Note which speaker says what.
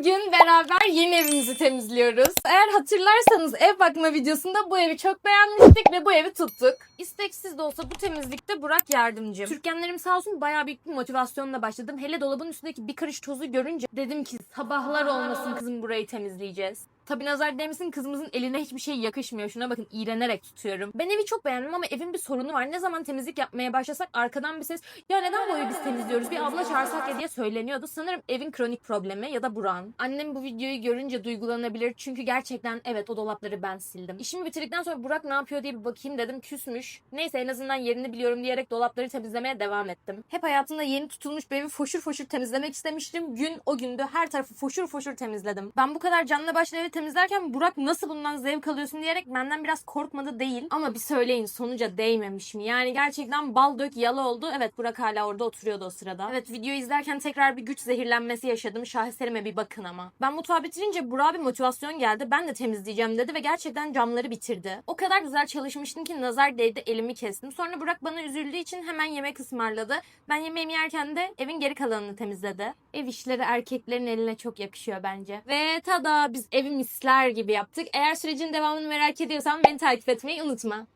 Speaker 1: Bugün beraber yeni evimizi temizliyoruz. Eğer hatırlarsanız ev bakma videosunda bu evi çok beğenmiştik ve bu evi tuttuk. İsteksiz de olsa bu temizlikte Burak yardımcım. Türkenlerim sağ olsun bayağı büyük bir motivasyonla başladım. Hele dolabın üstündeki bir karış tozu görünce dedim ki sabahlar olmasın kızım burayı temizleyeceğiz. Tabi nazar değmesin kızımızın eline hiçbir şey yakışmıyor. Şuna bakın iğrenerek tutuyorum. Ben evi çok beğendim ama evin bir sorunu var. Ne zaman temizlik yapmaya başlasak arkadan bir ses ya neden bu evi biz temizliyoruz bir abla çağırsak ya diye söyleniyordu. Sanırım evin kronik problemi ya da Buran. Annem bu videoyu görünce duygulanabilir. Çünkü gerçekten evet o dolapları ben sildim. İşimi bitirdikten sonra Burak ne yapıyor diye bir bakayım dedim. Küsmüş. Neyse en azından yerini biliyorum diyerek dolapları temizlemeye devam ettim. Hep hayatımda yeni tutulmuş bir evi foşur foşur temizlemek istemiştim. Gün o gündü her tarafı foşur foşur temizledim. Ben bu kadar canlı başlı evi temizlerken Burak nasıl bundan zevk alıyorsun diyerek benden biraz korkmadı değil. Ama bir söyleyin sonuca değmemiş mi? Yani gerçekten bal dök yalı oldu. Evet Burak hala orada oturuyordu o sırada. Evet videoyu izlerken tekrar bir güç zehirlenmesi yaşadım. Şaheserime bir bakın ama. Ben mutfağı bitirince Burak'a bir motivasyon geldi. Ben de temizleyeceğim dedi ve gerçekten camları bitirdi. O kadar güzel çalışmıştım ki nazar değdi elimi kestim. Sonra Burak bana üzüldüğü için hemen yemek ısmarladı. Ben yemeğimi yerken de evin geri kalanını temizledi. Ev işleri erkeklerin eline çok yakışıyor bence. Ve tada biz evi misler gibi yaptık. Eğer sürecin devamını merak ediyorsan beni takip etmeyi unutma.